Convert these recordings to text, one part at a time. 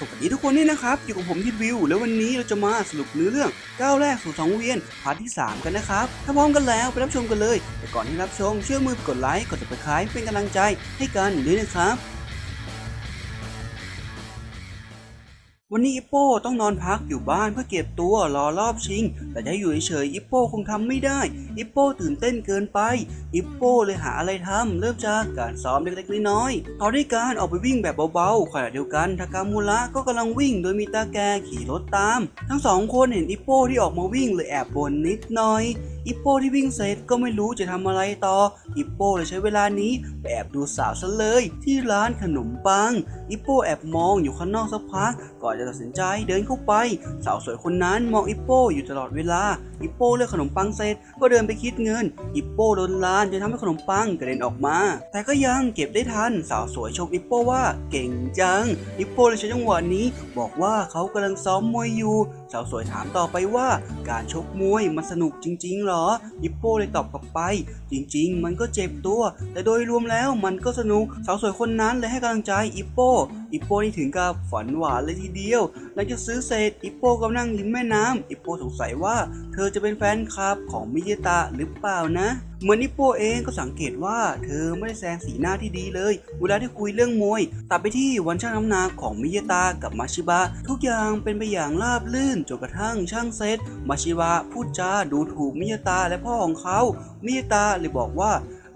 สวัสดีทุกคนนี่นะครับ อยู่กับผมทิดวิว แล้ววันนี้เราจะมาสรุปเนื้อเรื่องก้าวแรกสู่สองเวียนพาร์ทที่ 3 กันนะครับ ถ้าพร้อมกันแล้วไปรับชมกันเลย แต่ก่อนที่รับชมเชื่อมือกดไลค์กดติดตามเป็นกำลังใจให้กันด้วยนะครับ วันนี้อิปโป้ต้องนอนพักอยู่บ้านเพื่อเก็บตัวรอรอบชิง แต่จะให้อยู่เฉยๆอิปโป้คงทำไม่ได้ อิปโป้ตื่นเต้นเกินไปอิปโป้เลยหาอะไรทำเริ่มจากการซ้อมเล็กๆน้อยๆตอด้วยการออกไปวิ่งแบบเบาๆขณะเดียวกันทากามูระก็กำลังวิ่งโดยมีตาแกขี่รถตาม ทั้งสองคนเห็นอิปโป้ที่ออกมาวิ่งเลยแอบบ่นนิดหน่อย อิปโปที่วิ่งเสร็จก็ไม่รู้จะทำอะไรต่ออิปโปเลยใช้เวลานี้แอบดูสาวซะเลยที่ร้านขนมปังอิปโปแอบมองอยู่ข้างนอกสักพักก่อนจะตัดสินใจเดินเข้าไป สาวสวยคนนั้นมองอิปโปอยู่ตลอดเวลาอิปโปเลือกขนมปังเสร็จก็เดินไปคิดเงินอิปโปโดนลานจนทำให้ขนมปังกระเด็นออกมา แต่ก็ยังเก็บได้ทันสาวสวยชมอิปโปว่าเก่งจังอิปโปเลยใช้จังหวะนี้ บอกว่าเขากำลังซ้อมมวยอยู่สาวสวยถามต่อไปว่าการชกมวยมันสนุกจริง ๆ หรออิปโป้เลยตอบกลับไป จริง ๆ มันก็เจ็บตัว แต่โดยรวมแล้วมันก็สนุกสาวสวยคนนั้นเลยให้กำลังใจอิปโป้อิปโป้นี่ถึงกับฝันหวานเลยทีเดียวหลังจากซื้อเสร็จอิปโปก็นั่งริมแม่น้ำอิปโปสงสัยว่า เธอจะเป็นแฟนคลับของมิเยตะหรือเปล่านะเหมือนอิโป้เองก็สังเกตว่าเธอไม่ได้แสดงสีหน้าที่ดีเลย เวลาที่คุยเรื่องมวย ตัดไปที่วันช่างน้ำหนักของมิยาตะกับมาชิบะทุกอย่างเป็นไปอย่างราบรื่นจนกระทั่งช่างเซตมาชิบะพูดจาดูถูกมิยาตะและพ่อของเขามิยาตะเลยบอกว่า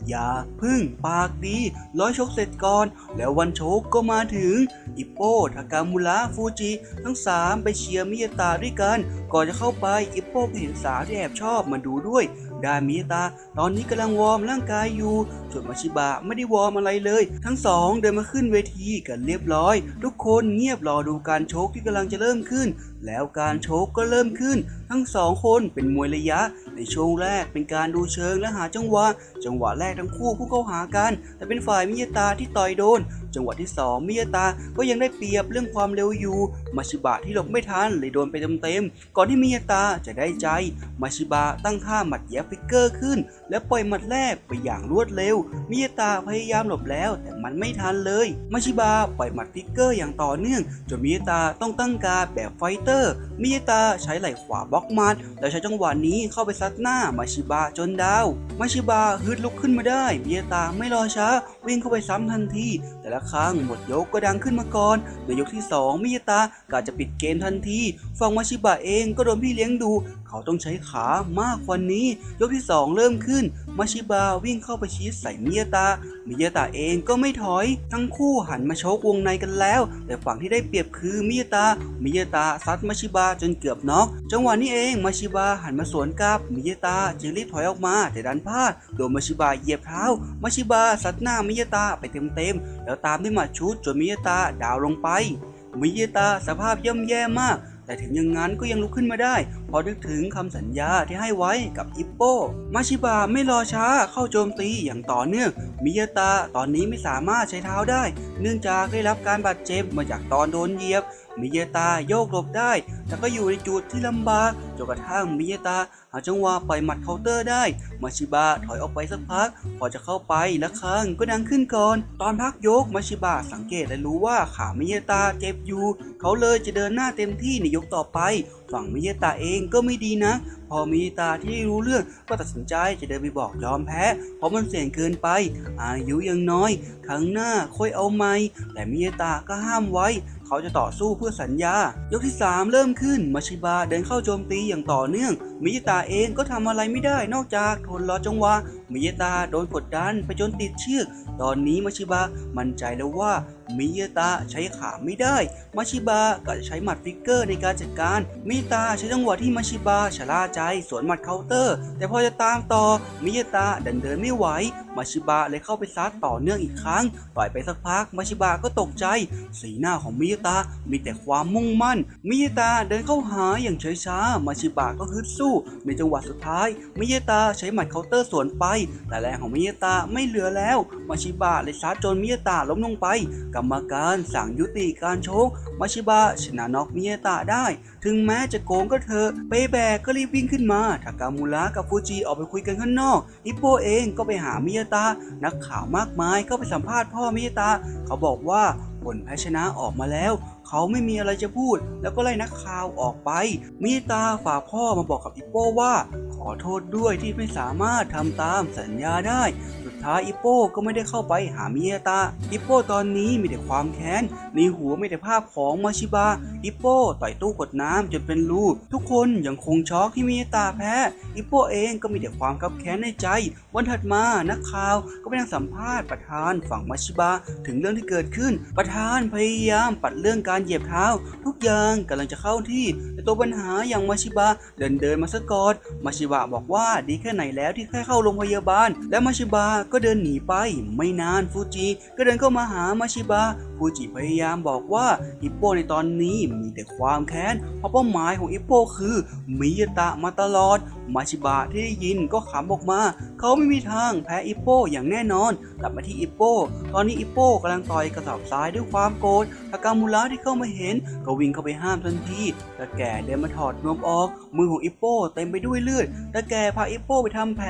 อย่าพึ่งปากดีร้อยชกเสร็จก่อน แล้ววันโชกก็มาถึง อิปโป้ทากามุระฟูจิ ทั้งสามไปเชียร์มิยาตะด้วยกัน ก่อนจะเข้าไปอิปโป้ก็เห็นสาวที่แอบชอบมาดูด้วย ด้านมิตา ตอนนี้กำลังวอร์มร่างกายอยู่ส่วนมาชิบะไม่ได้วอร์มอะไรเลย ทั้งสองเดินมาขึ้นเวทีกันเรียบร้อย ทุกคนเงียบรอดูการโชกที่กำลังจะเริ่มขึ้น แล้วการโชกก็เริ่มขึ้น ทั้งสองคนเป็นมวยระยะ ในช่วงแรกเป็นการดูเชิงและหาจังหวะ จังหวะแรกทั้งคู่ผู้เข้าหากัน แต่เป็นฝ่ายมิยาตาที่ต่อยโดน จังหวะที่สองมิยาตาก็ยังได้เปรียบเรื่องความเร็วอยู่ มาชิบะที่หลบไม่ทันเลยโดนไปเต็มๆก่อนที่มิยาตาจะได้ใจ มาชิบะตั้งท่าหมัดแยบฟิกเกอร์ขึ้น และปล่อยหมัดแรกไปอย่างรวดเร็ว มิยาตาพยายามหลบแล้ว แต่มันไม่ทันเลย มาชิบะปล่อยหมัดฟิกเกอร์อย่างต่อเนื่องจนมิยาตาต้องตั้งการแบบไฟเตอร์มิยตาใช้ไหล่ขวาบล็อกมัด แล้วใช้จังหวะนี้เข้าไปซัดหน้ามาชิบะจนดาว มาชิบะฮึดลุกขึ้นมาได้ มิยตาไม่รอช้า วิ่งเข้าไปซ้ำทันที แต่ละครั้งหมดยกก็ดังขึ้นมาก่อนในยกที่ 2 มิยตากาจะปิดเกมทันทีฝั่งมาชิบะเองก็โดนพี่เลี้ยงดู เขาต้องใช้ขามากกว่านี้ ยกที่ 2 เริ่มขึ้น มาชิบะวิ่งเข้าไปชีสใส่มิยาตา มิยาตาเองก็ไม่ถอย ทั้งคู่หันมาชกวงในกันแล้ว แต่ฝั่งที่ได้เปรียบคือมิยาตา มิยาตาซัดมาชิบะจนเกือบน็อก จังหวะนี้เองมาชิบะหันมาสวนกลับ มิยาตาจึงรีบถอยออกมาแต่ดันพลาด โดนมาชิบะเหยียบเท้า มาชิบะซัดหน้ามิยาตาไปเต็มๆ แล้วตามด้วยหมัดชุดจนมิยาตาดาวลงไปมิยาตาสภาพย่ำแย่มาก แต่ถึงอย่างนั้นก็ยังลุกขึ้นมาได้ พอนึกถึงคำสัญญาที่ให้ไว้กับอิปโปมาชิบะไม่รอช้าเข้าโจมตีอย่างต่อเนื่องมิยาตะตอนนี้ไม่สามารถใช้เท้าได้ เนื่องจากได้รับการบาดเจ็บมาจากตอนโดนเหยียบ มิยาตาโยกหลบได้ แต่ก็อยู่ในจุดที่ลำบากจนกระทั่งมิยาตาหาจังหวะปล่อยหมัดเคาน์เตอร์ได้ มาชิบะถอยออกไปสักพัก พอจะเข้าไปและครั้งก็ดังขึ้นก่อน ตอนพักยกมาชิบะสังเกตและรู้ว่าขามิยาตาเจ็บอยู่ เขาเลยจะเดินหน้าเต็มที่ในยกต่อไป ฝั่งมิยาตาเองก็ไม่ดีนะ พอมิยตาที่รู้เรื่องก็ตัดสินใจจะเดินไปบอกยอมแพ้ เพราะมันเสี่ยงเกินไป อายุยังน้อย ครั้งหน้าค่อยเอาใหม่แต่มิยตาก็ห้ามไว้ เขาจะต่อสู้เพื่อสัญญา ยกที่ 3 เริ่มขึ้นมาชิบะเดินเข้าโจมตีอย่างต่อเนื่องมิยตาเองก็ทำอะไรไม่ได้นอกจากทนรอจังหวะมิยตาโดนกดดันไปจนติดเชือก ตอนนี้มาชิบะมั่นใจแล้วว่ามิยตาใช้ขาไม่ได้ มาชิบะก็จะใช้หมัดฟิกเกอร์ในการจัดการ มิยตาใช้จังหวะที่มาชิบะชะล่าใจสวนหมัดเคาน์เตอร์ แต่พอจะตามต่อ มิยตาดันเดินไม่ไหว มาชิบะเลยเข้าไปซัดต่อเนื่องอีกครั้ง ต่อยไปสักพัก มาชิบะก็ตกใจ สีหน้าของมิยตามีแต่ความมุ่งมั่น มิยตาเดินเข้าหาอย่างเฉยช้า มาชิบะก็ฮึดสู้ ในจังหวะสุดท้าย มิยตาใช้หมัดเคาน์เตอร์สวนไป แต่แรงของมิยตาไม่เหลือแล้ว มาชิบะเลยซัดจนมิยตาล้มลงไป กรรมการสั่งยุติการชก มาชิบะชนะน็อกมิยตะได้ ถึงแม้จะโกงก็เถอะเปแบกก็รีบวิ่งขึ้นมาทากามูระกับฟูจิออกไปคุยกันข้างนอกอิปโปเองก็ไปหามิยาตะนักข่าวมากมายก็ไปสัมภาษณ์พ่อมิยาตะเขาบอกว่าผลแพ้ชนะออกมาแล้วเขาไม่มีอะไรจะพูด แล้วก็ไล่นักข่าวออกไป มิตาฝากพ่อมาบอกกับอิปโป้ว่า ขอโทษด้วยที่ไม่สามารถทำตามสัญญาได้ สุดท้ายอิปโป้ก็ไม่ได้เข้าไปหามิยาตา อิปโป้ตอนนี้มีแต่ความแค้น ในหัวมีแต่ภาพของมาชิบะ อิปโป้ต่อยตู้กดน้ำจนเป็นรูทุกคนยังคงช็อกที่มิยาตาแพ้ อิปโป้เองก็มีแต่ความคับแค้นในใจ วันถัดมานักข่าวก็ไปนั่งสัมภาษณ์ประธานฝั่งมาชิบะถึงเรื่องที่เกิดขึ้น ประธานพยายามปัดเรื่องการเหยียบเท้า ทุกอย่างกำลังจะเข้าที่แต่ตัวปัญหาอย่างมาชิบะเดินเดินมาสะกอดมาชิบะบอกว่าดีแค่ไหนแล้วที่แค่เข้าโรงพยาบาล และมาชิบะก็เดินหนีไป ไม่นานฟูจิก็เดินเข้ามาหามาชิบะ ฟูจิพยายามบอกว่าอิปโปในตอนนี้มีแต่ความแค้น เพราะเป้าหมายของอิปโปคือมิยาตะมาตลอด มาชิบะที่ได้ยินก็ขำออกมา เขาไม่มีทางแพ้อิปโปอย่างแน่นอน กลับมาที่อิปโป ตอนนี้อิปโปกำลังต่อยกระสอบทรายด้วยความโกรธทากามูระที่เข้ามาเห็น ก็วิ่งเข้าไปห้ามทันทีต่แก่เดินมาถอดนวมออก มือของอิปโปเต็มไปด้วยเลือดต่แก่พาอิปโปไปทำแผล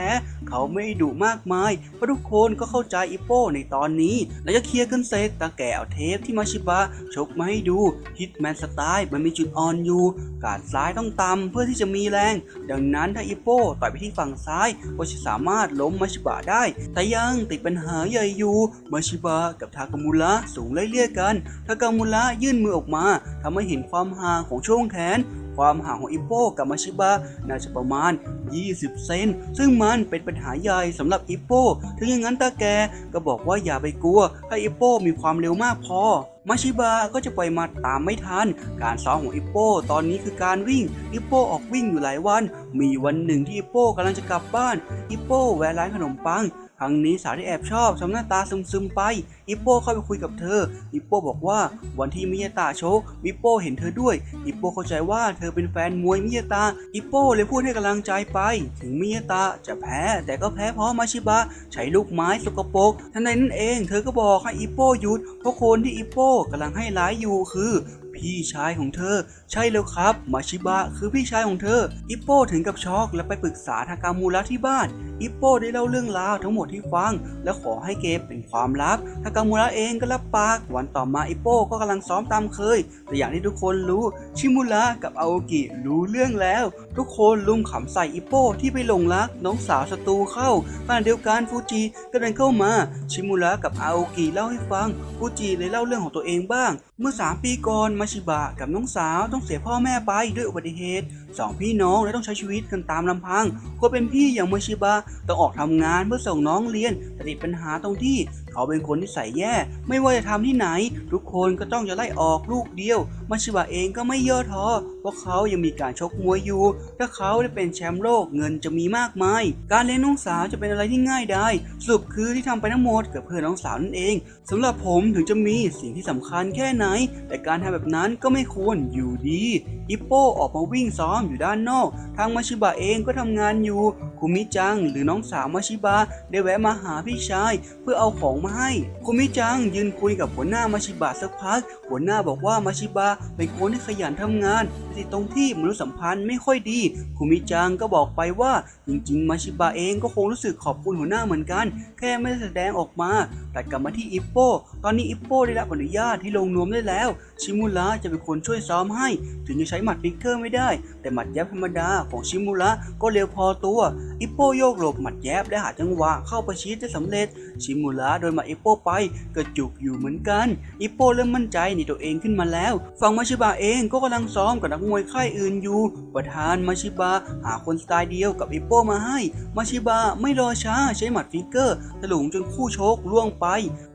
เขาไม่ดุมากมายเพราะทุกคนก็เข้าใจอิปโปในตอนนี้หลังจากเคลียร์กันเสร็จตาแก่เอาเทปที่มาชิบะชกมาให้ดูฮิตแมนสไตล์มันมีจุดอ่อนอยู่ การซ้ายต้องต่ำเพื่อที่จะมีแรง ดังนั้นถ้าอิโปต่อยไปที่ฝั่งซ้ายก็จะสามารถล้มมาชิบะได้ แต่ยังติดปัญหาใหญ่อยู่มาชิบะกับทากามุระสูงไล่เลี่ยกัน ทากามุระยื่นมือออกมาทำให้เห็นความห่างของช่วงแขน ความห่างของอิปโปกับมาชิบะน่าจะประมาณ 20 เซน ซึ่งมันเป็นปัญหาใหญ่สำหรับอิปโปถึงอย่างนั้นตาแกก็บอกว่าอย่าไปกลัวถ้าอิปโปมีความเร็วมากพอมาชิบะก็จะปล่อยมัดตามไม่ทัน การซ้อมของอิปโปตอนนี้คือการวิ่ง อิปโปออกวิ่งอยู่หลายวัน มีวันหนึ่งที่อิปโปกำลังจะกลับบ้าน อิปโปแวะร้านขนมปัง รั้งนี้สาวที่แอบชอบทำหน้าตาซึมๆไป อิปโปเข้าไปคุยกับเธอ อิปโปบอกว่าวันที่มิยาตะโชกอิปโปเห็นเธอด้วย อิปโปเข้าใจว่าเธอเป็นแฟนมวยมิยาตะอิปโปเลยพูดให้กำลังใจไป ถึงมิยาตะจะแพ้แต่ก็แพ้เพราะมาชิบะ ใช้ลูกไม้สกปรกทันใดนั้นเอง เธอก็บอกให้อิปโปหยุดเพราะคนที่อิปโปกำลังให้ร้ายอยู่คือ พี่ชายของเธอ ใช่แล้วครับ มาชิบะคือพี่ชายของเธอ อิปโปถึงกับช็อกและไปปรึกษาทากามูระที่บ้าน อิปโปได้เล่าเรื่องราวทั้งหมดที่ฟัง และขอให้เก็บเป็นความลับทากามูระเองก็รับปากวันต่อมาอิปโปก็กำลังซ้อมตามเคย แต่อย่างที่ทุกคนรู้ชิมุระกับอาโอกิรู้เรื่องแล้ว ทุกคนลุมขำใส่อิปโปที่ไปหลงรักน้องสาวศัตรูเข้าขณะเดียวกันฟูจิก็เดินเข้ามา ชิมุระกับอาโอกิเล่าให้ฟังฟูจิเลยเล่าเรื่องของตัวเองบ้าง เมื่อ 3 ปีก่อนมาชิบะกับน้องสาวต้องเสียพ่อแม่ไปด้วยอุบัติเหตุสองพี่น้องและต้องใช้ชีวิตกันตามลำพังคนเป็นพี่อย่างมาชิบะต้องออกทำงานเพื่อส่งน้องเรียนแต่ติดปัญหาตรงที่ เขาเป็นคนที่ใส่แย่ ไม่ว่าจะทำที่ไหน ทุกคนก็ต้องจะไล่ออกลูกเดียวมาชิบะเองก็ไม่ย่อท้อเพราะเขายังมีการชกมวยอยู่ ถ้าเขาได้เป็นแชมป์โลกเงินจะมีมากมาย การเลี้ยงน้องสาวจะเป็นอะไรที่ง่ายได้สรุปคือที่ทำไปทั้งหมดกับเพื่อนน้องสาวนั่นเองสำหรับผมถึงจะมีสิ่งที่สำคัญแค่ไหน แต่การทำแบบนั้นก็ไม่ควรอยู่ดีอิปโปออกมาวิ่งซ้อมอยู่ด้านนอก ทางมาชิบะเองก็ทำงานอยู่คุมิจังหรือน้องสาวมาชิบะได้แวะมาหาพี่ชาย เพื่อเอาของมาให้คุมิจังยืนคุยกับหัวหน้ามาชิบะสักพัก หัวหน้าบอกว่ามาชิบะเป็นคนที่ขยันทำงานแต่ตรงที่มนุษยสัมพันธ์ไม่ค่อยดีคุมิจังก็บอกไปว่าจริงๆ มาชิบะเองก็คงรู้สึกขอบคุณหัวหน้าเหมือนกัน แค่ไม่ได้แสดงออกมาแต่กลับมาที่อิปโป ตอนนี้อิปโปได้รับอนุญาตให้ลงนวมได้แล้ว ชิมุระจะเป็นคนช่วยซ้อมให้ ถึงจะใช้หมัดฟิกเกอร์ไม่ได้ แต่หมัดแยบธรรมดาของชิมุระก็เร็วพอตัว อิปโปโยกหลบหมัดแยบและหาจังหวะเข้าประชิดได้สำเร็จ ชิมุระโดนหมัดอิปโปไปก็จุกอยู่เหมือนกัน อิปโปเริ่มมั่นใจในตัวเองขึ้นมาแล้วฝั่งมาชิบะเองก็กำลังซ้อมกับนักมวยค่ายอื่นอยู่ ประธานมาชิบะหาคนสไตล์เดียวกับอิปโปมาให้ มาชิบะไม่รอช้าใช้หมัดฟิกเกอร์ถลุงจนคู่ชกล่วงไป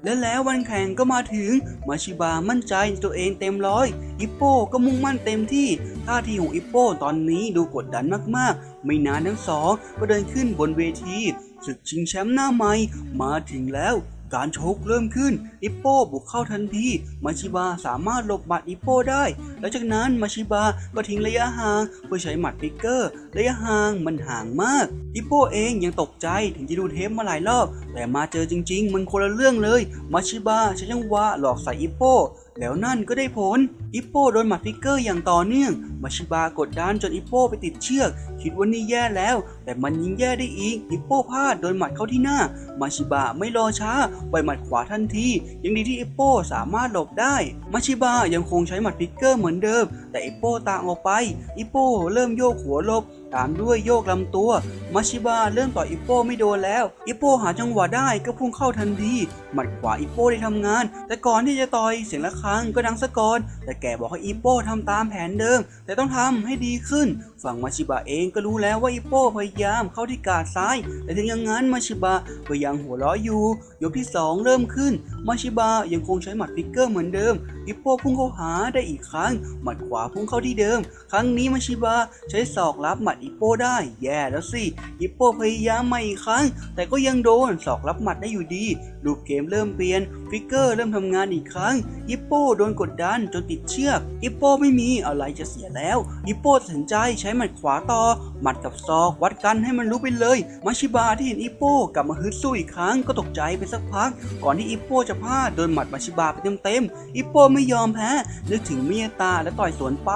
และแล้ววันแข่งก็มาถึง มาชิบามั่นใจในตัวเองเต็มร้อย อิปโป้ก็มุ่งมั่นเต็มที่ท่าทีของอิปโป้ตอนนี้ดูกดดันมากๆ ไม่นานทั้งสองก็เดินขึ้นบนเวทีศึกชิงแชมป์หน้าใหม่มาถึงแล้ว การชกเริ่มขึ้น อิปโป้บุกเข้าทันทีมาชิบาสามารถหลบหมัดอิปโป้ได้ แล้วจากนั้นมาชิบาก็ทิ้งระยะห่างเพื่อใช้หมัดปิกเกอร์ ระยะห่างมันห่างมาก อิปโป้เองยังตกใจถึงจะดูเทปมาหลายรอบ แต่มาเจอจริง ๆ มันคนละเรื่องเลย มาชิบาใช้จังหวะหลอกใส่อิปโป้แล้วนั่นก็ได้ผลอิปโป้โดนหมัดฟิกเกอร์อย่างต่อเนื่อง มาชิบากดดันจนอิปโป้ไปติดเชือก คิดว่านี่แย่แล้ว แต่มันยิ่งแย่ได้อีก อิปโป้พลาดโดนหมัดเข้าที่หน้า มาชิบะไม่รอช้าปล่อยหมัดขวาทันที ยังดีที่อิปโป้สามารถหลบได้ มาชิบะยังคงใช้หมัดฟิกเกอร์เหมือนเดิม แต่อิปโป้ต่างออกไป อิปโป้เริ่มโยกหัวหลบตามด้วยโยกลำตัว มาชิบะเริ่มต่อยอิปโป้ไม่โดนแล้ว อิปโป้หาจังหวะได้ก็พุ่งเข้าทันที หมัดขวาอิปโป้ได้ทำงาน แต่ก่อนที่จะต่อยเสียงะระฆังก็ดังสะก่อนแต่แกบอกให้อิปโป้ทำตามแผนเดิม แต่ต้องทำให้ดีขึ้นฝั่งมาชิบะเองก็รู้แล้วว่าอิปโป้พยายามเข้าที่กาดซ้าย แต่ถึงอย่างนั้นมาชิบะก็ยังหัวเราะอยู่ ยกที่ 2 เริ่มขึ้น มาชิบะยังคงใช้หมัดฟิกเกอร์เหมือนเดิม อิปโป้พุ่งเข้าหาได้อีกครั้ง หมัดขวาพุ่งเข้าที่เดิม ครั้งนี้มาชิบะใช้ศอกรับหมัดอิปโป้ได้ แย่แล้วสิ อิปโป้พยายามมาอีกครั้ง แต่ก็ยังโดนศอกรับหมัดได้อยู่ดี รูปเกมเริ่มเปลี่ยน ฟิกเกอร์เริ่มทำงานอีกครั้ง อิปโป้โดนกดดันจนติดเชือก อิปโป้ไม่มีอะไรจะเสียแล้ว อิโป้ตัดสินใจใช้หมัดขวาต่อ หมัดกับศอกวัดกันให้มันรู้ไปเลยมาชิบะที่เห็นอิปโป้กลับมาฮึดสู้อีกครั้งก็ตกใจไปสักพัก ก่อนที่อิปโป้จะพลาดโดนหมัดมาชิบะไปเต็มๆอิปโป้ไม่ยอมแพ้นึกถึงเมียตาและต่อยสวนไป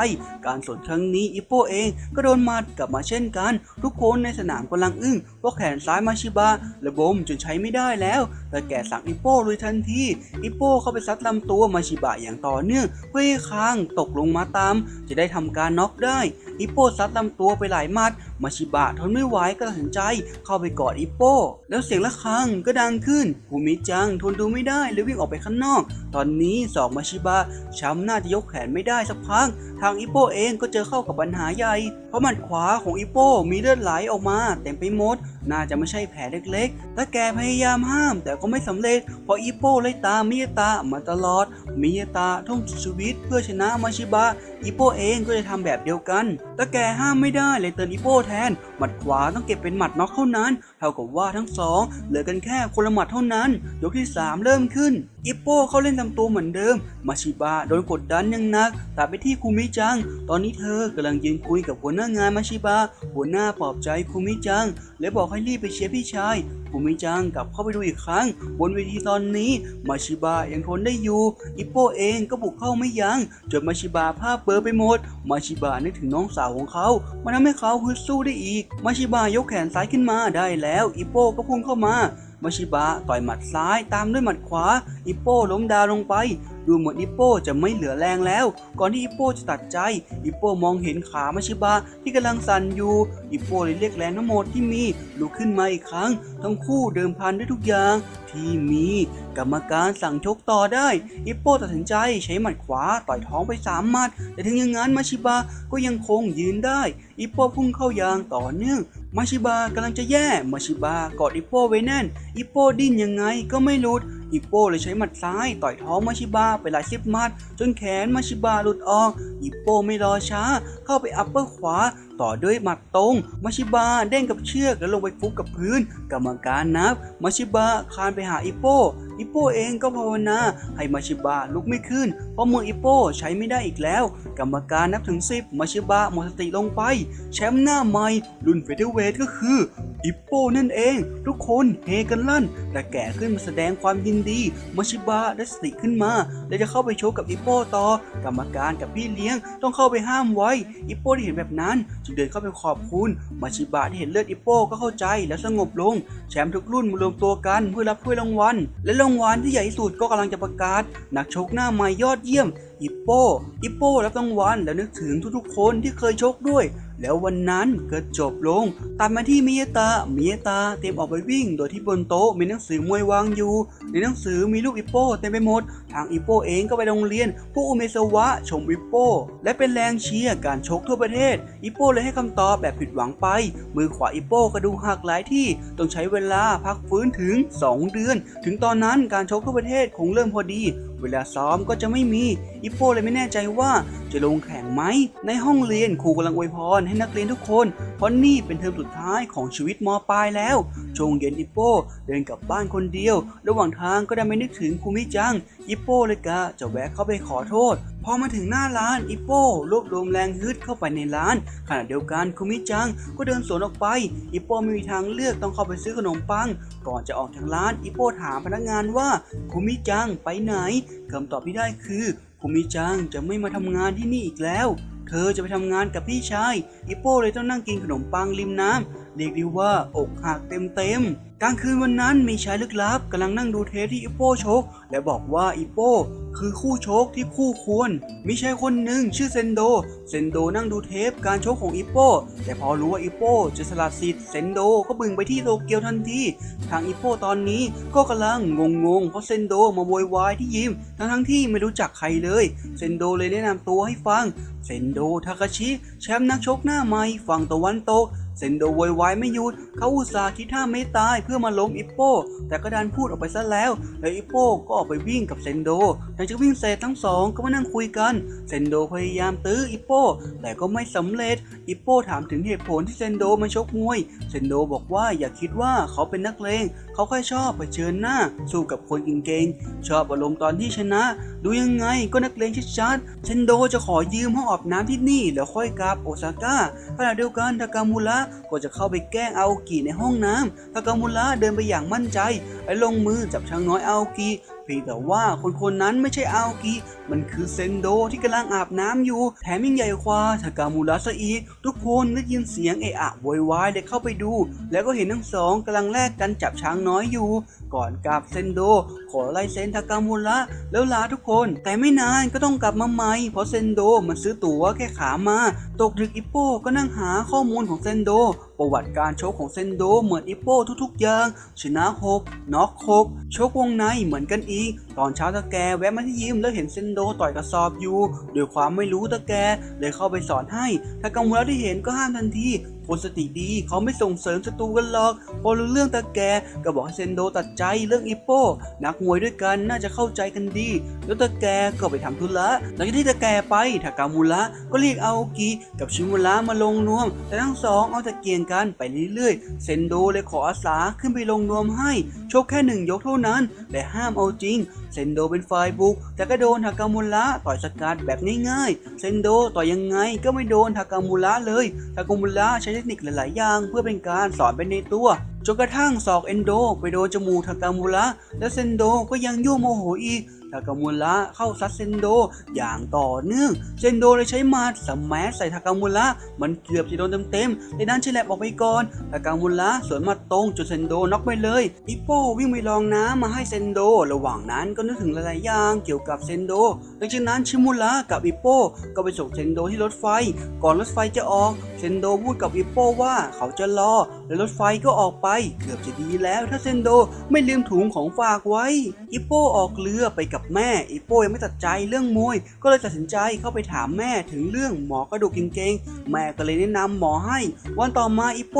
การสวนครั้งนี้อิปโป้เองก็โดนหมัดกลับมาเช่นกัน ทุกคนในสนามกำลังอึ้งเพราะแขนซ้ายมาชิบะระบมจนใช้ไม่ได้แล้วแต่แกสั่งอิปโป้ลุยทันทีอิปโป้เข้าไปซัดลำตัวมาชิบะอย่างต่อเนื่องเพื่อให้คางตกลงมาตาม จะได้ทำการน็อกได้อิปโป้ซัดลำตัวไปหลายมัด มาชิบะทนไม่ไหวก็ตัดสินใจเข้าไปกอดอิปโป้ แล้วเสียงะระฆังก็ดังขึ้นภูมิจังทนดูไม่ได้เลยวิ่งออกไปข้างนอก ตอนนี้สองมาชิบะช้ำน่าจะยกแขนไม่ได้สักพัก ทางอิปโป้เองก็เจอเข้ากับปัญหาใหญ่ เพราะมัดขวาของอิปโป้มีเลือดไหลออกมาเต็มไปหมด น่าจะไม่ใช่แผลเล็กๆแต่แกพยายามห้าม แต่ก็ไม่สำเร็จเพราะอิปโป้ไล่ตามมิยาตะมาตลอดมิยาตะทุ่มชีวิตเพื่อชนะมาชิบะอิปโป้เองก็จะทำแบบเดียวกันแต่แกห้ามไม่ได้เลยเตือนอิปโป้แทน หมัดขวาต้องเก็บเป็นหมัดน็อกเท่านั้น เท่ากับว่าทั้งสองเหลือกันแค่คนละหมัดเท่านั้น ยกที่ 3 เริ่มขึ้น อิปโป้เขาเล่นทำตัวเหมือนเดิม มาชิบะโดนกดดันอยังหนักตัดไปที่คูมิจัง ตอนนี้เธอกำลังยืนคุยกับหัวหน้างานมาชิบะหัวหน้าปลอบใจคูมิจัง และบอกให้รีบไปเชียร์พี่ชายคูมิจังกลับเข้าไปดูอีกครั้ง บนเวทีตอนนี้มาชิบะยังทนได้อยู่ อิปโป้เองก็บุกเข้าไม่ยัง้งจนมาชิบะภาพเบลอไปหมด มาชิบะนึกถึงน้องสาวของเขามันทำให้เขาฮึดสู้ได้อีก มาชิบะยกแขนซ้ายขึ้นมาได้แล้วอิโป้ก็พุ่งเข้ามามาชิบะต่อยหมัดซ้ายตามด้วยหมัดขวา อิโป้ล้มดาวลงไป ดูเหมือนอิโป้จะไม่เหลือแรงแล้ว ก่อนที่อิโป้จะตัดใจ อิโป้มองเห็นขามาชิบะที่กำลังสั่นอยู่ อิโป้เลยเรียกแรงทั้งหมดที่มีลุกขึ้นมาอีกครั้ง ทั้งคู่เดิมพันด้วยทุกอย่าง ที่มี กรรมการสั่งชกต่อได้ อิโป้ตัดสินใจใช้หมัดขวาต่อยท้องไปสามหมัด แต่ถึงอย่างนั้นมาชิบะก็ยังคงยืนได้ อิโป้พุ่งเข้ายางต่อเนื่อง มาชิบากำลังจะแย่ มาชิบากอดอิปโป้ไว้แน่น อิปโป้ดิ้นยังไงก็ไม่หลุด อิปโป้เลยใช้หมัดซ้ายต่อยท้องมาชิบะไปหลายสิบหมัด จนแขนมาชิบะหลุดออกอิปโป้ไม่รอช้า เข้าไปอัปเปอร์ขวา ต่อด้วยหมัดตรง มาชิบะเด้งกับเชือกแล้วลงไปฟุบกับพื้น กรรมการนับ มาชิบะคานไปหาอิปโป้อิปโป้เองก็ภาวนาให้มาชิบะลุกไม่ขึ้น เพราะมืออิปโป้ใช้ไม่ได้อีกแล้ว กรรมการนับถึงสิบมาชิบะหมดสติลงไป แชมป์หน้าใหม่รุ่นเฟเธอร์เวทก็คือ อิปโป้นั่นเอง ทุกคนเฮกันลั่น แต่แก่ขึ้นมาแสดงความยินดีมาชิบะได้สติขึ้นมา และจะเข้าไปโชกกับอิปโป้ต่อ กรรมการกับพี่เลี้ยงต้องเข้าไปห้ามไว้ อิปโป้ที่เห็นแบบนั้นจึงเดินเข้าไปขอบคุณมาชิบะที่เห็นเลือดอิปโป้ก็เข้าใจและสงบลง แชมป์ทุกรุ่นมารวมตัวกันเพื่อรับถ้วยรางวัล และรางวัลที่ใหญ่ที่สุดก็กำลังจะประกาศ นักชกหน้าใหม่ยอดเยี่ยมอิปโป้ อิปโป้รับรางวัลแล้วนึกถึงทุกๆคนที่เคยชกด้วย แล้ววันนั้นก็จบลงตัดมาที่มิยาตะมิยาตะเตรียมออกไปวิ่ง โดยที่บนโต๊ะมีหนังสือมวยวางอยู่ ในหนังสือมีรูปอิโป้เต็มไปหมด ทางอิโป้เองก็ไปโรงเรียน ผู้อุเมซวะชมอิโป้และเป็นแรงเชียร์การชกทั่วประเทศ อิโป้เลยให้คำตอบแบบผิดหวังไป มือขวาอิโป้กระดูกหักหลายที่ต้องใช้เวลาพักฟื้นถึง 2 เดือน ถึงตอนนั้นการชกทั่วประเทศคงเริ่มพอดี เวลาซ้อมก็จะไม่มี อิปโปเลยไม่แน่ใจว่าจะลงแข่งไหม ในห้องเรียนครูกำลังอวยพรให้นักเรียนทุกคน เพราะนี่เป็นเทอมสุดท้ายของชีวิตมปลายแล้ว ช่วงเย็นอิปโป้เดินกลับบ้านคนเดียว ระหว่างทางก็ได้ไม่นึกถึงคูมิจังอิปโป้เลยกะจะแวะเข้าไปขอโทษ พอมาถึงหน้าร้านอิปโป้รวบรวมแรงฮึดเข้าไปในร้าน ขณะเดียวกันคุมิจังก็เดินสวนออกไปอิปโป้ไม่มีทางเลือกต้องเข้าไปซื้อขนมปัง ก่อนจะออกจากร้านอิปโป้ถามพนักงานว่าคุมิจังไปไหนคำตอบที่ได้คือคุมิจังจะไม่มาทำงานที่นี่อีกแล้ว เธอจะไปทำงานกับพี่ชายอิโป้เลยต้องนั่งกินขนมปังริมน้ำ เรียกได้ว่าอกหักเต็มๆกลางคืนวันนั้นมีชายลึกลับกำลังนั่งดูเทปที่อิโป้ชก และบอกว่าอิโป้คือคู่ชกที่คู่ควร มีชายคนหนึ่งชื่อเซนโด เซนโดนั่งดูเทปการชกของอิโป้ แต่พอรู้ว่าอิโป้จะสลัดสิทธิ์เซนโดก็บึงไปที่โตเกียวทันที ทางอิโป้ตอนนี้ก็กำลังงงๆเพราะเซนโดมาโวยวายที่ยิมทั้งทั้งๆที่ไม่รู้จักใครเลย เซนโดเลยแนะนำตัวให้ฟัง เซนโดทาคาชิ แชมป์นักชกหน้าใหม่ฝั่งตะวันตก เซนโดโวยวายไม่หยุด เขาอุตส่าห์คิดท่าไม่ตายเพื่อมาล้มอิปโป้แต่ก็ดันพูดออกไปซะแล้ว และอิปโป้ก็ออกไปวิ่งกับเซนโดหลังจากวิ่งเสร็จทั้งสองก็มานั่งคุยกัน เซนโดพยายามตื้ออิปโป้แต่ก็ไม่สำเร็จ อิปโป้ถามถึงเหตุผลที่เซนโดมาชกมวย เซนโดบอกว่าอย่าคิดว่าเขาเป็นนักเลง เขาแค่ชอบเผชิญหน้า สู้กับคนเก่งๆ ชอบอารมณ์ตอนที่ชนะ ดูยังไงก็นักเลงชัดๆ เซนโดจะขอยืมห้องอาบน้ำที่นี่แล้วค่อยกลับโอซาก้าขณะเดียวกันทากามูระก็จะเข้าไปแกล้งอาโอกิในห้องน้ำทากามูระเดินไปอย่างมั่นใจและลงมือจับช้างน้อยอาโอกิ พียงแต่ว่าคนคนนั้นไม่ใช่อาโอกิมันคือเซนโดที่กำลังอาบน้ำอยู่ แถมยิ่งใหญ่กว่าทากามูระซะอีก ทุกคนได้ยินเสียงเอะอะโวยวายเลยเข้าไปดู แล้วก็เห็นทั้งสองกำลังแลกกันจับช้างน้อยอยู่ ก่อนกลับเซนโด ขอไลายเซนทากามูระแล้วลาทุกคน แต่ไม่นานก็ต้องกลับมาใหม่เพราะเซนโดมันซื้อตั๋วแค่ขามา ตกดึกอิปโป้ก็นั่งหาข้อมูลของเซนโด ประวัติการชกของเซนโดเหมือนอิปโป้ทุกๆอย่าง ชนะหกน็อกหกชกวงในเหมือนกันอีก ตอนเช้าตะแกแวะมาที่ยิมแล้วเห็นเซนโดต่อยกระสอบอยู่ด้วยความไม่รู้ตะแกเลยเข้าไปสอนให้ทากามูระที่เห็นก็ห้ามทันที คนสติดีเขาไม่ส่งเสริมศัตรูกันหรอก พอรู้เรื่องตาแกก็บอกให้เซนโดตัดใจเรื่องอิโป้นักมวยด้วยกันน่าจะเข้าใจกันดี แล้วตาแกก็ไปทำธุระหลังจากที่ตาแกไปทากามูระก็เรียกอาโอกิกับชิมุระมาลงนวม แต่ทั้งสองเอาต่เกียงกันไปเรื่อยๆ เซนโดเลยขออาสาขึ้นไปลงนวมให้ โชกแค่หนึ่งยกเท่านั้นและห้ามเอาจริง เซนโดเป็นฝ่ายบุก แต่ก็โดนทากามูระต่อยสกัดแบบง่ายๆ เซนโดต่อยยังไงก็ไม่โดนทากามูระเลยทากามูระใช้เทคนิคหลายๆ อย่าง เพื่อเป็นการสอนไปในตัวจนกระทั่งศอกเอนโด ไปโดนจมูกทากามูระและเซนโดก็ยังยั่วโมโหอีก ทากามูระเข้าซัดเซนโดอย่างต่อเนื่อง เซนโดเลยใช้มาดสแมัใส่ทากามูระมันเกือบจะโดนเต็มๆในด้านเฉลบออกไปก่อนทากามูระสวนมาตรงจนเซนโดน็อกไปเลยอิโป้วิ่งไปลองน้ำมาให้เซนโด ระหว่างนั้นก็นึกถึงหลายๆอย่างเกี่ยวกับเซนโดหลังจากนั้นชิมุระกับอิโป้ก็ไปส่งเซนโดที่รถไฟ ก่อนรถไฟจะออก เซนโดพูดกับอิโป้ว่าเขาจะรอ และรถไฟก็ออกไปเกือบจะดีแล้วถ้าเซนโดไม่ลืมถุงของฝากไว้ อิปโปออกเรือไปกับแม่ อิปโปยังไม่ตัดใจเรื่องมวย ก็เลยตัดสินใจเข้าไปถามแม่ถึงเรื่องหมอกระดูกเก่งๆ แม่ก็เลยแนะนำหมอให้ วันต่อมาอิปโป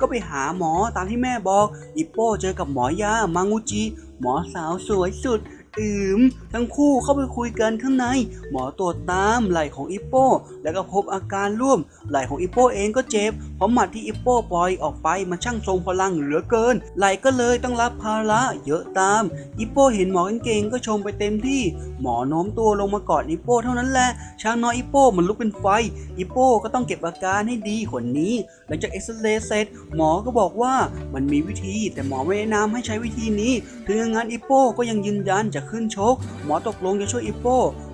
ก็ไปหาหมอตามที่แม่บอก อิปโปเจอกับหมอยามางูจิหมอสาวสวยสุด อืมทั้งคู่เข้าไปคุยกันข้างใน หมอตรวจตามไหล่ของอิปโป้แล้วก็พบอาการร่วม ไหล่ของอิปโป้เองก็เจ็บเพราะหมัดที่อิปโป้ปล่อยออกไปมันช่างทรงพลังเหลือเกิน ไหล่ก็เลยต้องรับภาระเยอะตาม อิปโป้เห็นหมอเก่งๆก็ชมไปเต็มที่ หมอโน้มตัวลงมากอดอิปโป้เท่านั้นแหละช้างน้อยอิปโป้มันลุกเป็นไฟอิปโป้ก็ต้องเก็บอาการให้ดีกว่านี้ หลังจากเอ็กซเรย์เสร็จหมอก็บอกว่ามันมีวิธีแต่หมอไม่แนะนำให้ใช้วิธีนี้ ถึงอย่างนั้นอิปโป้ก็ยังยืนยันจะขึ้นชก หมอตกลงจะช่วยอิปโป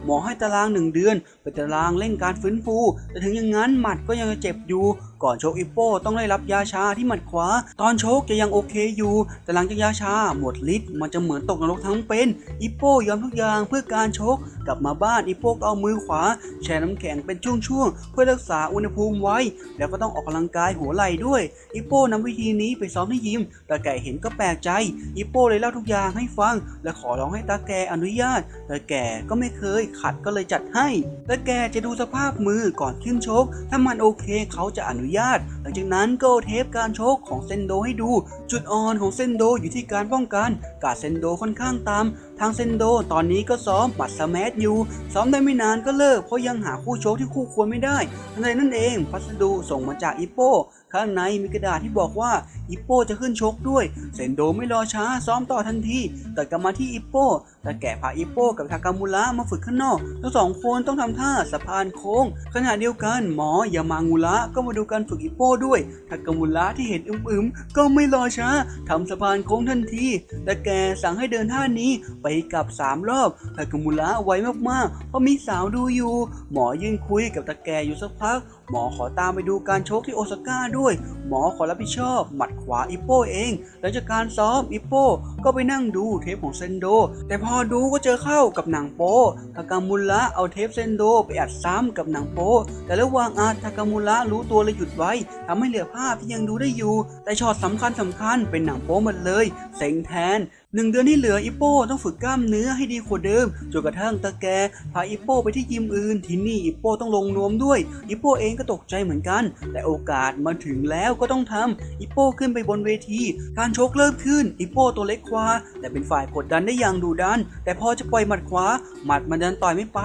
หมอให้ตารางหนึ่งเดือนเป็นตารางเร่งการฟื้นฟู แต่ถึงอย่างนั้นหมัดก็ยังเจ็บอยู่ ก่อนโชกอิปโป้ต้องได้รับยาชาที่หมัดขวา ตอนชกจะยังโอเคอยู่ แต่หลังจากยาชาหมดฤทธิ์มันจะเหมือนตกนรกทั้งเป็นอิปโป้ยอมทุกอย่างเพื่อการชกกลับมาบ้านอิปโป้ก็เอามือขวา แช่น้ำแข็งเป็นช่วงๆเพื่อรักษาอุณหภูมิไว้ แล้วก็ต้องออกกำลังกายหัวไหล่ด้วยอิปโป้นำวิธีนี้ไปซ้อมที่ยิมตาแก่เห็นก็แปลกใจอิปโป้เลยเล่าทุกอย่างให้ฟัง และขอร้องให้ตาแก่อนุญาตตาแก่ก็ไม่เคยขัดก็เลยจัดให้แต่แกจะดูสภาพมือก่อนขึ้นชก ถ้ามันโอเคเขาจะอนุญาต หลังจากนั้นก็เทปการชกของเซนโดให้ดู จุดอ่อนของเซนโดอยู่ที่การป้องกัน การเซนโดค่อนข้างตาม ทางเซนโดตอนนี้ก็ซ้อมปัดสมัอยู่ ซ้อมได้ไม่นานก็เลิกเพราะยังหาคู่โชกที่คู่ควรไม่ได้ทันใดนั่นเอง พัสดุส่งมาจากอิปโป้ข้างในมีกระดาษที่บอกว่าอิปโป้จะขึ้นชกด้วย เซนโดไม่รอช้าซ้อมต่อทันทีแต่กลับมาที่อิปโป้แต่แก่พาอิปโป้กับทากามุระมาฝึกข้างนอก ทั้งสองคนต้องทำท่าสะพานโค้ง ขณะเดียวกันหมอยามางูระก็มาดูการฝึกอิปโป้ด้วยทากามุระที่เห็นอึมๆก็ไม่รอช้าทำสะพานโค้งทันที แต่แกสั่งให้เดินท่านี้ไปกลับสามรอบทากุมุระไวมากๆเพราะมีสาวดูอยู่ หมอยืนคุยกับตาแกอยู่สักพัก หมอขอตามไปดูการชกที่โอซาก้าด้วย หมอขอรับผิดชอบหมัดขวาอิโป้เองหลังจากการซ้อมอิโป้ก็ไปนั่งดูเทปของเซนโด แต่พอดูก็เจอเข้ากับหนังโป๊ทากามุระเอาเทปเซนโดไปอัดซ้ำกับหนังโป๊แต่ระหว่างอัดทากามุระรู้ตัวเลยหยุดไว้ทำให้เหลือภาพที่ยังดูได้อยู่ แต่ช็อตสำคัญสำคัญเป็นหนังโป๊หมดเลย เซ็งแทนหนึ่งเดือนที่เหลืออิปโป้ต้องฝึกกล้ามเนื้อให้ดีกว่าเดิมจนกระทั่งตาแกพาอิปโป้ไปที่ยิมอื่นที่นี่อิปโป้ต้องลงนวมด้วยอิปโป้เองก็ตกใจเหมือนกัน แต่โอกาสมาถึงแล้วก็ต้องทำอิปโป้ขึ้นไปบนเวที การชกเริ่มขึ้นอิปโป้ตัวเล็กกว่าแต่เป็นฝ่ายกดดันได้อย่างดุดัน แต่พอจะปล่อยหมัดขวา หมัดมันดันต่อยไม่ไป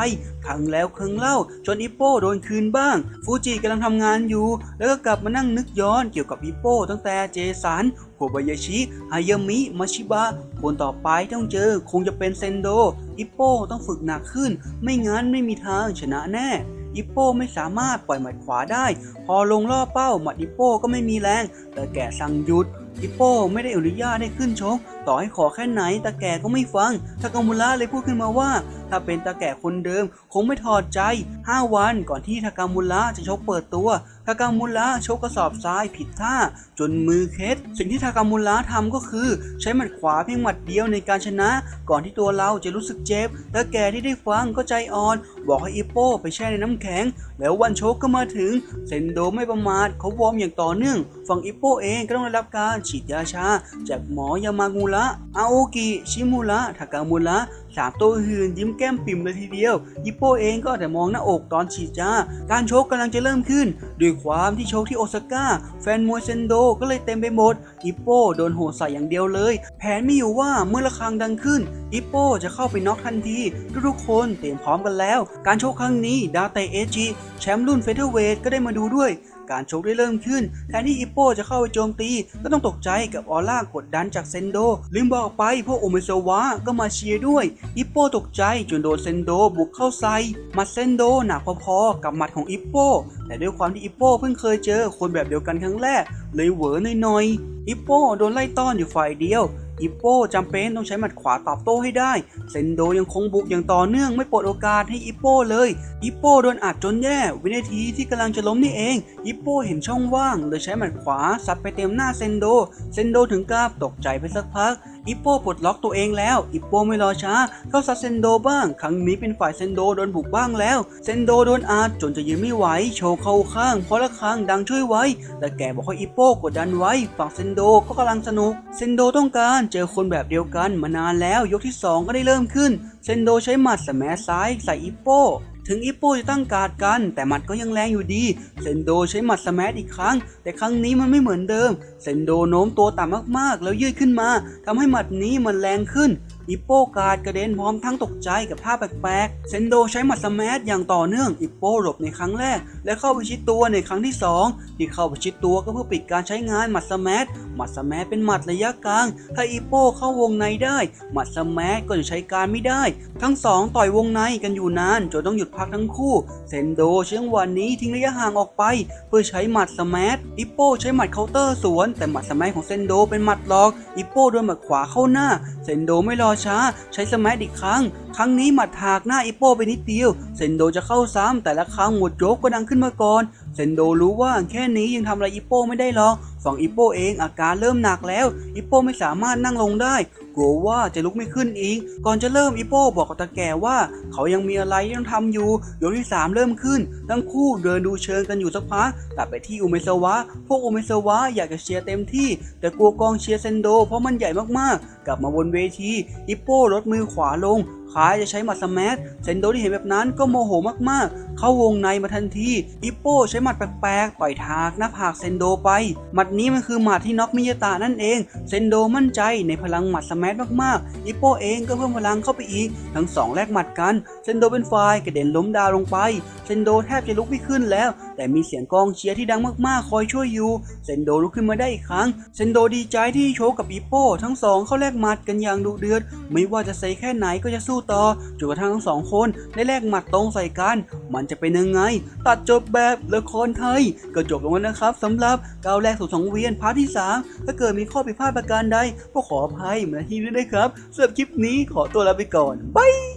ครั้งแล้วครั้งเล่า จนอิปโป้โดนคืนบ้าง ฟูจิกำลังทำงานอยู่ แล้วก็กลับมานั่งนึกย้อนเกี่ยวกับอิปโป้ตั้งแต่เจสันโคบายาชิ ฮายามิ มาชิบะ คนต่อไปที่ต้องเจอคงจะเป็นเซนโด อิปโป้ต้องฝึกหนักขึ้น ไม่งั้นไม่มีทางชนะแน่ อิปโป้ไม่สามารถปล่อยหมัดขวาได้ พอลงล่อเป้าหมัดอิปโป้ก็ไม่มีแรง แต่แกสั่งหยุดอิปโป้ไม่ได้อนุญาตให้ขึ้นชก ต่อให้ขอแค่ไหนตาแก่ก็ไม่ฟังทากามุระเลยพูดขึ้นมาว่า ถ้าเป็นตาแก่คนเดิม คงไม่ถอดใจ 5 วันก่อนที่ทากามุระจะชกเปิดตัวทากามุระชกกระสอบทรายผิดท่า จนมือเคล็ดสิ่งที่ทากามุระทำก็คือ ใช้หมัดขวาเพียงหมัดเดียวในการชนะ ก่อนที่ตัวเราจะรู้สึกเจ็บตาแก่ที่ได้ฟังก็ใจอ่อน บอกให้อิปโป้ไปแช่ในน้ำแข็ง แล้ววันชกก็มาถึง เซนโดไม่ประมาทเขาวอร์มอย่างต่อเนื่อง ฝั่งอิปโป้เองก็ต้องได้รับการฉีดยาชา จากหมอยามากุระอาโอกิชิมุระทากามุระสามตัวหืนยิ้มแก้มปิ่มเลยทีเดียวอิปโป้เองก็แต่มองหน้าอกตอนฉีดยาการชกกำลังจะเริ่มขึ้น ด้วยความที่ชกที่โอซาก้า แฟนมวยเซนโดก็เลยเต็มไปหมดอิปโป้โดนโหดใส่อย่างเดียวเลย แผนมีอยู่ว่าเมื่อระฆังดังขึ้นอิปโป้จะเข้าไปน็อกทันที ทุกๆคนเตรียมพร้อมกันแล้วการชกครั้งนี้ดาวเตเอจิแชมป์รุ่นเฟเธอร์เวทก็ได้มาดูด้วย การชกได้เริ่มขึ้น แทนที่อิปโป้จะเข้าไปโจมตี ก็ต้องตกใจกับออร่ากดดันจากเซนโด ลืมบอกไปพวกโอเมโซวะก็มาเชียร์ด้วย อิปโป้ตกใจจนโดนเซนโดบุกเข้าใส่มัดเซนโดหนักพอๆกับหมัดของอิปโป้แต่ด้วยความที่อิปโป้เพิ่งเคยเจอคนแบบเดียวกันครั้งแรก เลยเหวอหน่อยๆอิปโป้โดนไล่ต้อนอยู่ฝ่ายเดียว อิปโป้จำเป็นต้องใช้หมัดขวาตอบโต้ให้ได้ เซนโดยังคงบุกอย่างต่อเนื่องไม่ปลดโอกาสให้อิปโป้เลย อิปโป้โดนอัดจนแย่วินาทีที่กำลังจะล้มนี่เอง อิปโป้เห็นช่องว่างเลยใช้หมัดขวาสับไปเต็มหน้าเซนโด เซนโดถึงกับตกใจไปสักพัก อิปโป้ปลดล็อกตัวเองแล้ว อิปโป้ไม่รอช้า เข้าซัดเซนโดบ้าง ครั้งนี้เป็นฝ่ายเซนโดโดนบุกบ้างแล้ว เซนโดโดนอัดจนจะยืนไม่ไหว โชว์เข้าข้าง เพราะละครั้งดังช่วยไว้ แต่แกบอกให้อิปโป้กดดันไว้ ฝั่งเซนโดก็กำลังสนุก เซนโดต้องการเจอคนแบบเดียวกันมานานแล้ว ยกที่สองก็ได้เริ่มขึ้น เซนโดใช้หมัดสแมสซ้ายใส่อิปโป ถึงอิปโป้จะตั้งการ์ดกัน แต่หมัดก็ยังแรงอยู่ดี เซนโดใช้หมัดสแมสอีกครั้ง แต่ครั้งนี้มันไม่เหมือนเดิม เซนโดโน้มตัวต่ำมากๆ แล้วยืดขึ้นมาทำให้หมัดนี้มันแรงขึ้น อิปโป้การ์ดกระเด็นพร้อมทั้งตกใจกับท่าแปลกๆ เซนโดใช้หมัดสแมสอย่างต่อเนื่องอิปโป้หลบในครั้งแรก และเข้าไปชิดตัวในครั้งที่สองที่เข้าไปชิดตัวก็เพื่อปิดการใช้งานหมัดสแมสหมัดสแมสเป็นหมัดระยะกลาง ถ้าอิปโป้เข้าวงในได้หมัดสแมสก็จะใช้การไม่ได้ ทั้งสองต่อยวงในกันอยู่นานจนต้องหยุดพักทั้งคู่ เซนโดใช้จังวะนี้ทิ้งระยะห่างออกไป เพื่อใช้หมัดสแมสอิปโป้ใช้หมัดเคาน์เตอร์สวน แต่หมัดสแมสของเซนโดเป็นหมัดหลอกอิปโป้โดนหมัดขวาเข้าหน้า เซนโดไม่รอช้า ใช้สมัยอีกครั้ง ครั้งนี้หมัดถากหน้าอิโป้ไปนิดเดียว เซนโดจะเข้าซ้ำแต่ละครั้งหมดยกก็ดังขึ้นมาก่อน เซนโดรู้ว่าแค่นี้ยังทำอะไรอิโป้ไม่ได้หรอก ฝั่งอิปโปเองอาการเริ่มหนักแล้ว อิปโปไม่สามารถนั่งลงได้ กลัวว่าจะลุกไม่ขึ้นอีก ก่อนจะเริ่มอิปโปบอกกับตาแก่ว่า เขายังมีอะไรที่ต้องทำอยู่ ยกที่ 3 เริ่มขึ้น ทั้งคู่เดินดูเชิงกันอยู่สักพักตัดไปที่อุเมซาวะ พวกอุเมซาวะอยากจะเชียร์เต็มที่ แต่กลัวกองเชียร์เซนโด เพราะมันใหญ่มากๆ กลับมาบนเวที อิปโปลดมือขวาลงคล้ายจะใช้หมัดสแมัเซนโดที่เห็นแบบนั้นก็โมโหมากๆ เข้าวงในมาทันที อิปโปใช้หมัดแปลกๆต่อยทากหน้าผากเซนโดไป หมัดนี้มันคือหมัดที่น็อกมิยาตะนั่นเอง เซนโดมั่นใจในพลังหมัดสมัมากๆ อิปโปเองก็เพิ่มพลังเข้าไปอีก ทั้งสองแลกหมัดกัน เซนโดเป็นฝ่ายกระเด็นล้มดาวลงไป เซนโดแทบจะลุกไม่ขึ้นแล้ว แต่มีเสียงกองเชียร์ที่ดังมากๆ คอยช่วยอยู่ เซนโดลุกขึ้นมาได้อีกครั้ง เซนโดดีใจที่โชกับอีโป้ทั้งสองเข้าแลกหมัดกันอย่างดุเดือด ไม่ว่าจะใส่แค่ไหนก็จะสู้ต่อจนกระทั่งทั้งสองคนได้แลกหมัดตรงใส่กัน มันจะเป็นยังไง ตัดจบแบบละครไทยก็จบลงแล้วนะครับสำหรับก้าวแรกสู่สังเวียนพาร์ทที่ 3 ถ้าเกิดมีข้อผิดพลาดประการใดก็ขออภัยมาที่นี้ด้วยครับสำหรับคลิปนี้ขอตัวลาไปก่อนบาย